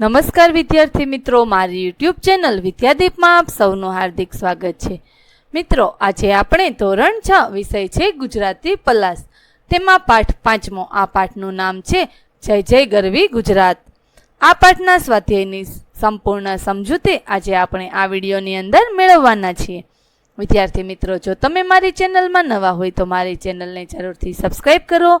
નમસ્કાર વિદ્યાર્થી મિત્રો, મારી યુટ્યુબ ચેનલ વિદ્યાદીપમાં આપ સૌનું હાર્દિક સ્વાગત છે. મિત્રો, આજે આપણે ધોરણ છ વિષય છે ગુજરાતી પલાસ. તેમાં પાઠ પાંચમો, આ પાઠનું નામ છે જય જય ગરવી ગુજરાત. આ પાઠના સ્વાધ્યાયની સંપૂર્ણ સમજૂતી આજે આપણે આ વિડીયોની અંદર મેળવવાના છીએ. વિદ્યાર્થી મિત્રો, જો તમે મારી ચેનલમાં નવા હોય તો મારી ચેનલને જરૂરથી સબસ્ક્રાઈબ કરો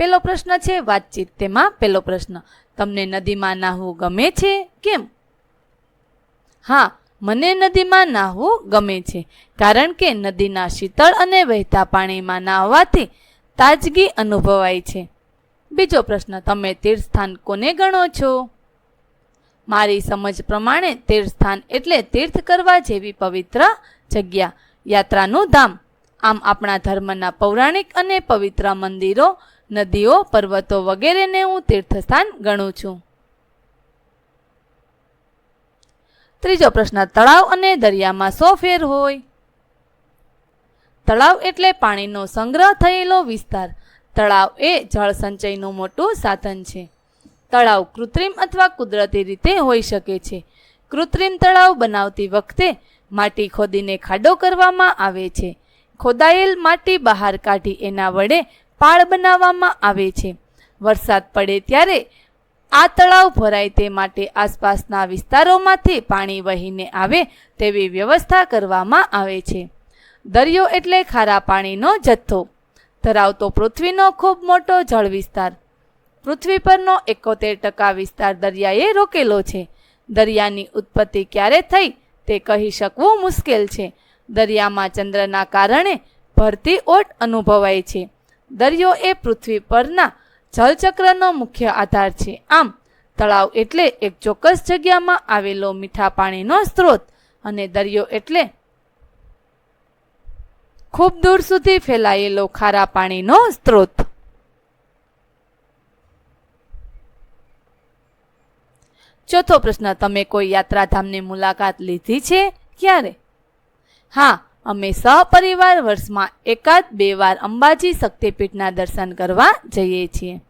પેલો પ્રશ્ન છે વાતચીત તેમાં પહેલો પ્રશ્ન. તમને નદીમાં નાહવું ગમે છે? કેમ? હા, મને નદીમાં નાહવું ગમે છે. કારણ કે નદીના શીતળ અને વહેતા પાણીમાં નાહવાથી તાજગી અનુભવાય છે. બીજો પ્રશ્ન, તમે તીર્થસ્થાન કોને ગણો છો? મારી સમજ પ્રમાણે તીર્થસ્થાન એટલે તીર્થ કરવા જેવી પવિત્ર જગ્યા, યાત્રાનું ધામ. આમ આપણા ધર્મના પૌરાણિક અને પવિત્ર મંદિરો નદીઓ, પર્વતો વગેરેને હું તીર્થસ્થાન ગણું છું. ત્રીજો પ્રશ્ન, તળાવ અને દરિયામાં સો ફેર હોય? તળાવ એટલે પાણીનો સંગ્રહ થયેલો વિસ્તાર. તળાવ એ જળ સંચયનું મોટું સાધન છે. તળાવ કૃત્રિમ અથવા કુદરતી રીતે હોઈ શકે છે. કૃત્રિમ તળાવ બનાવતી વખતે માટી ખોદીને ખાડો કરવામાં આવે છે. ખોદાયેલ માટી બહાર કાઢી એના વડે પાળ બનાવવામાં આવે છે. વરસાદ પડે ત્યારે આ તળાવ ભરાય તે માટે આસપાસના વિસ્તારોમાંથી પાણી વહીને આવે તેવી વ્યવસ્થા કરવામાં આવે છે. દરિયો એટલે ખારા પાણીનો જથ્થો. ધરાવતો પૃથ્વીનો ખૂબ મોટો જળ વિસ્તાર. પૃથ્વી પરનો એકોતેર ટકા વિસ્તાર દરિયાએ રોકેલો છે. દરિયાની ઉત્પત્તિ ક્યારે થઈ તે કહી શકવું મુશ્કેલ છે. દરિયામાં ચંદ્રના કારણે ભરતી ઓટ અનુભવાય છે. દરિયો એ પૃથ્વી પરના જલચક્રનો મુખ્ય આધાર છે. આમ, તળાવ એટલે એક ચોક્કસ જગ્યામાં આવેલો મીઠા પાણીનો સ્ત્રોત અને દરિયો એટલે ખૂબ દૂર સુધી ફેલાયેલો ખારા પાણીનો સ્ત્રોત. ચોથો પ્રશ્ન, તમે કોઈ યાત્રાધામની મુલાકાત લીધી છે? ક્યારે? હા અમે સહપરિવાર વર્ષમાં એકાદ બે વાર અંબાજી શક્તિપીઠના દર્શન કરવા જઈએ છીએ.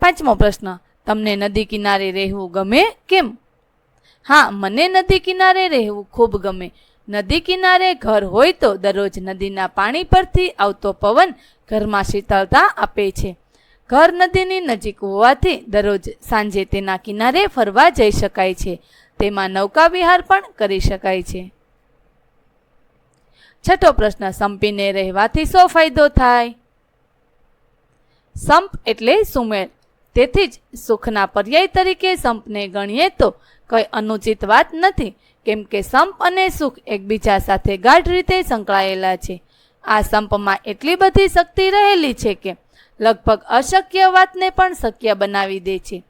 પાંચમો પ્રશ્ન, તમને નદી કિનારે રહેવું ગમે કેમ? હા, મને નદી કિનારે રહેવું ખૂબ ગમે. નદી કિનારે ઘર હોય તો દરરોજ નદીના પાણી પરથી આવતો પવન ઘરમાં શીતળતા આપે છે. ઘર નદીની નજીક હોવાથી દરરોજ સાંજે તેના કિનારે ફરવા જઈ શકાય છે. તેમાં નૌકા વિહાર પણ કરી શકાય છે. છઠ્ઠો પ્રશ્ન, સંપીને રહેવાથી શો ફાયદો થાય? સંપ એટલે સુમેળ. તેથી જ સુખના પર્યાય તરીકે સંપને ગણીએ તો કંઈ અનુચિત વાત નથી, કેમ કે સંપ અને સુખ એકબીજા સાથે ગાઢ રીતે સંકળાયેલા છે. આ સંપમાં એટલી બધી શક્તિ રહેલી છે કે લગભગ અશક્ય વાતને પણ શક્ય બનાવી દે છે.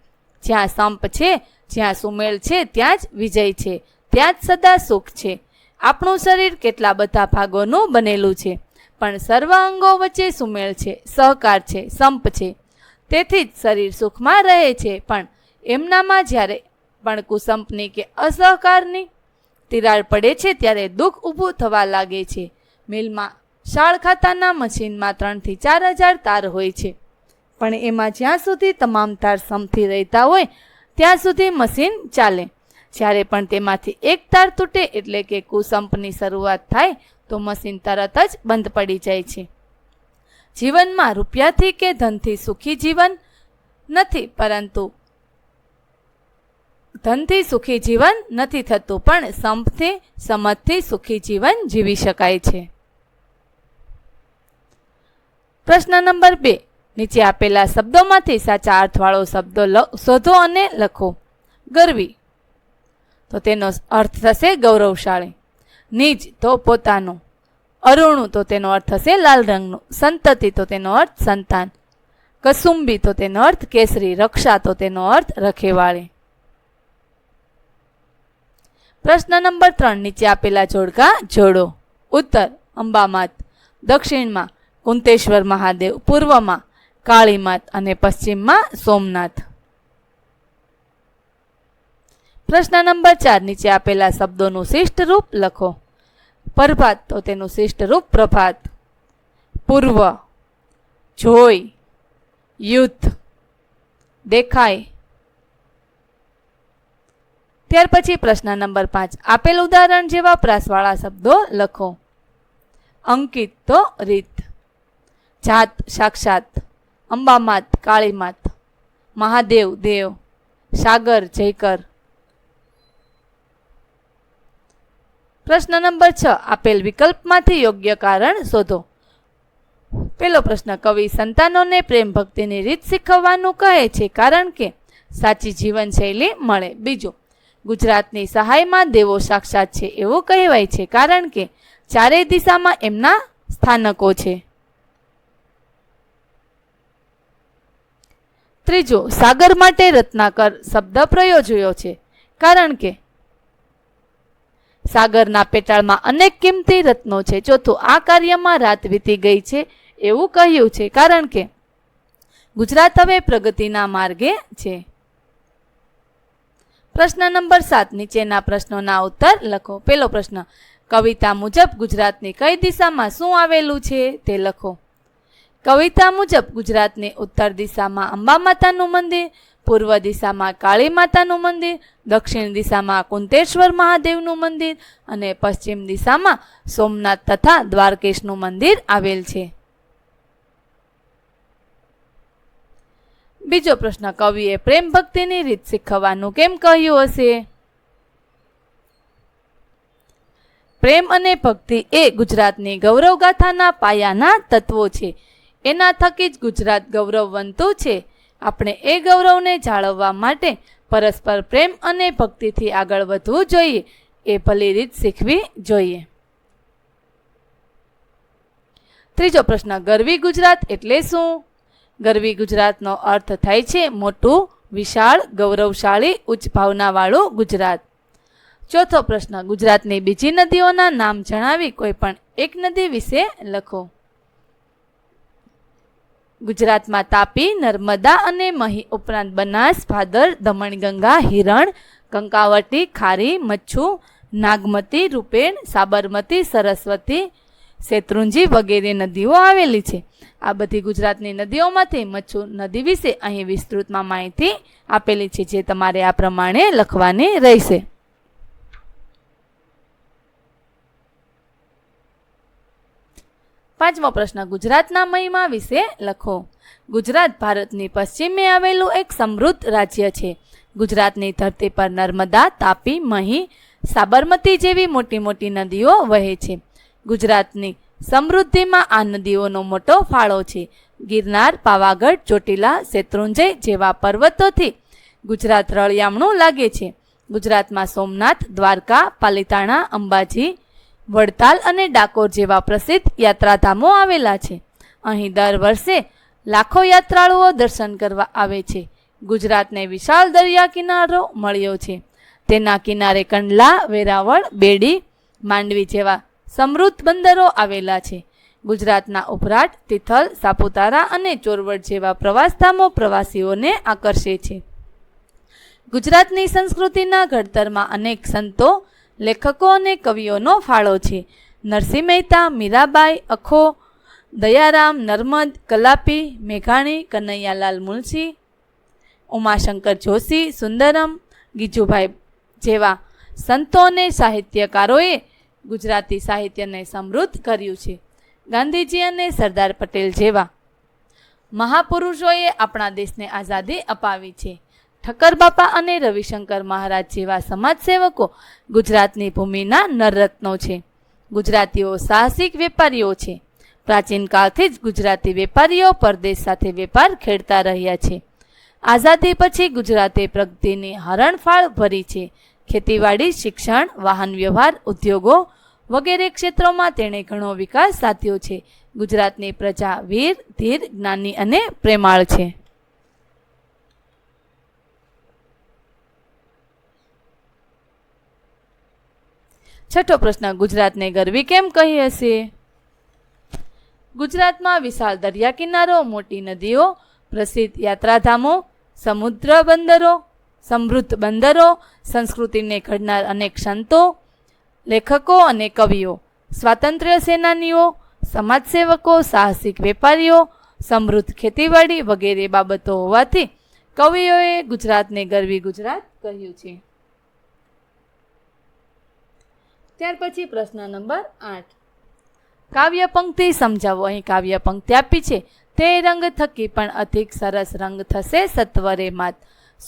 જ્યાં સંપ છે, જ્યાં સુમેળ છે, ત્યાં જ વિજય છે. ત્યાં જ સદા સુખ છે. આપણું શરીર કેટલા બધા ભાગોનું બનેલું છે. પણ સર્વ અંગો વચ્ચે સુમેળ છે, સહકાર છે, સંપ છે. તેથી જ શરીર સુખમાં રહે છે, પણ એમનામાં જ્યારે પણ કુસંપની કે અસહકારની તિરાડ પડે છે, ત્યારે દુઃખ ઊભું થવા લાગે છે. મિલમાં શાળ ખાતાના મશીનમાં ત્રણથી ચાર હજાર તાર હોય છે. પણ એમાં જ્યાં સુધી તમામ તાર સમથી રહેતા હોય, ત્યાં સુધી મશીન ચાલે. જ્યારે પણ તેમાંથી એક તાર તૂટે એટલે કે કુસંપની શરૂઆત થાય, તો મશીન તરત જ બંધ પડી જાય છે. જીવનમાં રૂપિયાથી કે ધનથી સુખી જીવન નથી, પરંતુ ધનથી સુખી જીવન નથી થતું, પણ સંપથી, સમજથી સુખી જીવન જીવી શકાય છે. પ્રશ્ન નંબર બે. નીચે આપેલા શબ્દોમાંથી સાચા અર્થવાળો શબ્દો શોધો અને લખો. ગરવી. તો તેનો અર્થ થશે ગૌરવશાળી. નીજ તો પોતાનું, અરુણું તો તેનો અર્થ થશે લાલ રંગનું, સંતતિ તો તેનો અર્થ સંતાન, કસુંબી તો તેનો અર્થ કેસરી, રક્ષા તો તેનો અર્થ રખેવાળી. પ્રશ્ન નંબર ત્રણ, નીચે આપેલા જોડકા જોડો. ઉત્તર, અંબામાત, દક્ષિણમાં કુંતેશ્વર મહાદેવ, પૂર્વમાં કાળીમાત અને પશ્ચિમમાં સોમનાથ. પ્રશ્ન નંબર ચાર, નીચે આપેલા શબ્દોનું શિષ્ટ રૂપ લખો. પ્રભાત, તો તેનું શિષ્ટ રૂપ પ્રભાત. પૂર્વ, જોઈ. યુદ્ધ, દેખાય. ત્યાર પછી પ્રશ્ન નંબર પાંચ, આપેલ ઉદાહરણ જેવા પ્રાસવાળા શબ્દો લખો. અંકિત, તો રીત. જાત, સાક્ષાત. અંબામાત, કાળીમાત. મહાદેવ, દેવ. સાગર, જયકર. પ્રશ્ન નંબર છ, આપેલ વિકલ્પમાંથી યોગ્ય કારણ શોધો. પેલો પ્રશ્ન, કવિ સંતાનોને પ્રેમ ભક્તિની રીત શીખવવાનું કહે છે કારણ કે સાચી જીવનશૈલી મળે. બીજો, ગુજરાતની સહાયમાં દેવો સાક્ષાત છે એવું કહેવાય છે કારણ કે ચારેય દિશામાં એમના સ્થાનકો છે. ત્રીજો, સાગર માટે રત્નાકર શબ્દ પ્રયોજ્યો છે કારણ કે સાગરના પેટાળમાં અનેક કિંમતી રત્નો છે. ચોથું, આ કાર્યમાં રાત વીતી ગઈ છે એવું કહ્યું છે. કારણ કે ગુજરાત હવે પ્રગતિના માર્ગે છે. પ્રશ્ન નંબર સાત, નીચેના પ્રશ્નોના ઉત્તર લખો. પેલો પ્રશ્ન, કવિતા મુજબ ગુજરાતની કઈ દિશામાં શું આવેલું છે તે લખો. કવિતા મુજબ ગુજરાતની ઉત્તર દિશામાં અંબા માતાનું મંદિર પૂર્વ દિશામાં કાળી માતાનું મંદિર, દક્ષિણ દિશામાં કુંતેશ્વર મહાદેવનું મંદિર અને પશ્ચિમ દિશામાં સોમનાથ તથા દ્વારકેશનું મંદિર આવેલ છે. બીજો પ્રશ્ન, કવિએ પ્રેમ ભક્તિની રીત શીખવવાનું કેમ કહ્યું હશે? પ્રેમ અને ભક્તિ એ ગુજરાતની ગૌરવગાથાના પાયાના તત્વો છે. એના થકી જ ગુજરાત ગૌરવવંતું છે. આપણે એ ગૌરવને જાળવવા માટે પરસ્પર પ્રેમ અને ભક્તિથી આગળ વધવું જોઈએ, એ ભલી રીત શીખવી જોઈએ. ત્રીજો પ્રશ્ન, ગરવી ગુજરાત એટલે શું? ગરવી ગુજરાતનો અર્થ થાય છે મોટું, વિશાળ, ગૌરવશાળી, ઉચ્ચ ભાવનાવાળું ગુજરાત. ચોથો પ્રશ્ન, ગુજરાતની બીજી નદીઓના નામ જણાવી કોઈ પણ એક નદી વિશે લખો. ગુજરાતમાં તાપી, નર્મદા અને મહી ઉપરાંત બનાસ, ભાદર, દમણગંગા, હિરણ, કંકાવટી, ખારી, મચ્છુ, નાગમતી, રૂપેણ, સાબરમતી, સરસ્વતી, શેત્રુંજી વગેરે નદીઓ આવેલી છે. આ બધી ગુજરાતની નદીઓમાંથી મચ્છુ નદી વિશે અહીં વિસ્તૃતમાં માહિતી આપેલી છે, જે તમારે આ પ્રમાણે લખવાની રહેશે. પાંચમો પ્રશ્ન, ગુજરાતના મહિમા વિશે લખો. ગુજરાત ભારતની પશ્ચિમે આવેલું એક સમૃદ્ધ રાજ્ય છે. ગુજરાતની ધરતી પર નર્મદા, તાપી, મહી, સાબરમતી જેવી મોટી મોટી નદીઓ વહે છે. ગુજરાતની સમૃદ્ધિમાં આ નદીઓનો મોટો ફાળો છે. ગિરનાર, પાવાગઢ, ચોટીલા, શેત્રુંજય જેવા પર્વતોથી ગુજરાત રળિયામણું લાગે છે. ગુજરાતમાં સોમનાથ, દ્વારકા, પાલિતાણા, અંબાજી વડતાલ અને ડાકોર જેવા પ્રસિદ્ધ યાત્રાધામો આવેલા છે. અહીં દર વર્ષે લાખો યાત્રાળુઓ દર્શન કરવા આવે છે. ગુજરાતને વિશાળ દરિયા કિનારો મળ્યો છે. તેના કિનારે કંડલા, વેરાવળ, બેડી, માંડવી જેવા સમૃદ્ધ બંદરો આવેલા છે. ગુજરાતના ઉપરાટ તિથલ, સાપુતારા અને ચોરવડ જેવા પ્રવાસધામો પ્રવાસીઓને આકર્ષે છે. ગુજરાતની સંસ્કૃતિના ઘડતરમાં અનેક સંતો લેખકો અને કવિઓનો ફાળો છે. નરસિંહ મહેતા, મીરાબાઈ, અખો, દયારામ, નર્મદ, કલાપી, મેઘાણી, કનૈયાલાલ મુનશી, ઉમાશંકર જોશી, સુંદરમ, ગીજુભાઈ જેવા સંતો અને સાહિત્યકારોએ ગુજરાતી સાહિત્યને સમૃદ્ધ કર્યું છે. ગાંધીજી અને સરદાર પટેલ જેવા મહાપુરુષોએ આપણા દેશને આઝાદી અપાવી છે. ઠક્કર બાપા અને રવિશંકર મહારાજ જેવા સમાજસેવકો ગુજરાતની ભૂમિના નરરત્નો છે. ગુજરાતીઓ સાહસિક વેપારીઓ છે. પ્રાચીન કાળથી જ ગુજરાતી વેપારીઓ પરદેશ સાથે વેપાર ખેડતા રહ્યા છે. આઝાદી પછી ગુજરાતે પ્રગતિની હરણફાળ ભરી છે. ખેતીવાડી, શિક્ષણ, વાહન વ્યવહાર, ઉદ્યોગો વગેરે ક્ષેત્રોમાં તેણે ઘણો વિકાસ સાધ્યો છે. ગુજરાતની પ્રજા વીર, ધીર, જ્ઞાની અને પ્રેમાળ છે. છઠ્ઠો પ્રશ્ન, ગુજરાતને ગરવી કેમ કહી હશે? ગુજરાતમાં વિશાળ દરિયા કિનારો, મોટી નદીઓ, પ્રસિદ્ધ યાત્રાધામો, સમુદ્ર બંદરો, સમૃદ્ધ બંદરો સંસ્કૃતિને ઘડનાર અનેક સંતો, લેખકો અને કવિઓ, સ્વાતંત્ર્ય સેનાનીઓ, સમાજસેવકો, સાહસિક વેપારીઓ, સમૃદ્ધ ખેતીવાડી વગેરે બાબતો હોવાથી કવિઓએ ગુજરાતને ગરવી ગુજરાત કહ્યું છે. ત્યાર પછી પ્રશ્ન નંબર આઠ. કાવ્ય પંક્તિ સમજાવો. અહીં કાવ્ય પંક્તિ આપી છે. તે રંગ થકી પણ અધિક સરસ રંગ થશે સત્વરે માત.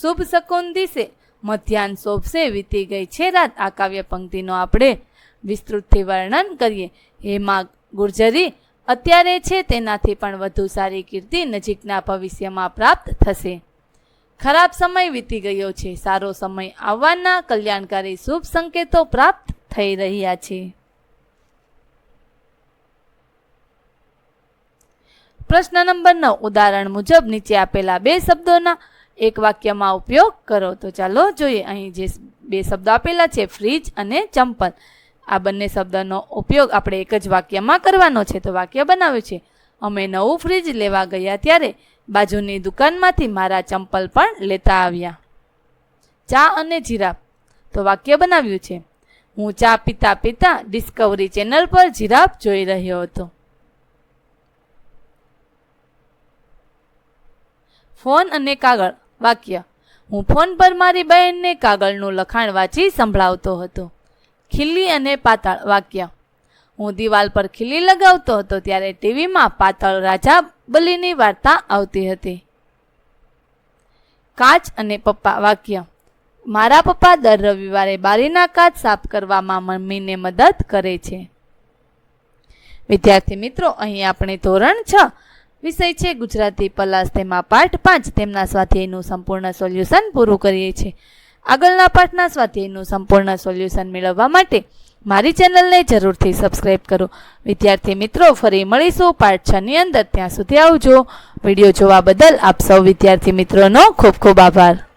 શુભ શકુન દિશે. મધ્યાહન શોભશે વીતી ગઈ છે રાત. આ કાવ્ય પંક્તિનો આપણે વિસ્તૃતથી વર્ણન કરીએ. હેમા ગુર્જરી, અત્યારે છે તેનાથી પણ વધુ સારી કીર્તિ નજીકના ભવિષ્યમાં પ્રાપ્ત થશે. ખરાબ સમય વીતી ગયો છે. સારો સમય આવવાના કલ્યાણકારી શુભ સંકેતો પ્રાપ્ત થઈ રહ્યા છે. પ્રશ્ન નંબર નવ, ઉદાહરણ મુજબ નીચે આપેલા બે શબ્દોના એક વાક્યમાં ઉપયોગ કરો. તો ચાલો જોઈએ, અહીં જે બે શબ્દો આપેલા છે, ફ્રીજ અને ચંપલ. આ બંને શબ્દનો ઉપયોગ આપણે એક જ વાક્યમાં કરવાનો છે. તો વાક્ય બનાવ્યું છે, અમે નવું ફ્રીજ લેવા ગયા ત્યારે બાજુની દુકાનમાંથી મારા ચંપલ પણ લેતા આવ્યા. ચા અને જીરાફ. તો વાક્ય બનાવ્યું છે હું ચા પીતા પીતા ડિસ્કવરી ચેનલ પર જીરાફ જોઈ રહ્યો હતો. ફોન અને કાગળ, વાક્ય. હું ફોન પર મારી બહેનને કાગળનું લખાણ વાંચી સંભળાવતો હતો. ખીલી અને પાતાળ, વાક્ય. હું દિવાલ પર ખીલી લગાવતો હતો ત્યારે ટીવીમાં પાતાળ રાજા બલીની વાર્તા આવતી હતી. કાચ અને પપ્પા, વાક્ય. મારા પપ્પા દર રવિવારે બારીના કાચ સાફ કરવામાં મમ્મીને મદદ કરે છે. વિદ્યાર્થી મિત્રો, અહીં આપણે ધોરણ છ વિષય છે ગુજરાતી પલાસ તેમાં પાઠ પાંચ તેમના સ્વાધ્યાયનું સંપૂર્ણ સોલ્યુશન પૂરું કરીએ છીએ. આગળના પાઠના સ્વાધ્યાયનું સંપૂર્ણ સોલ્યુશન મેળવવા માટે મારી ચેનલને જરૂરથી સબસ્ક્રાઈબ કરો. વિદ્યાર્થી મિત્રો, ફરી મળીશું પાઠ છની અંદર. ત્યાં સુધી આવજો. વીડિયો જોવા બદલ આપ સૌ વિદ્યાર્થી મિત્રોનો ખૂબ ખૂબ આભાર.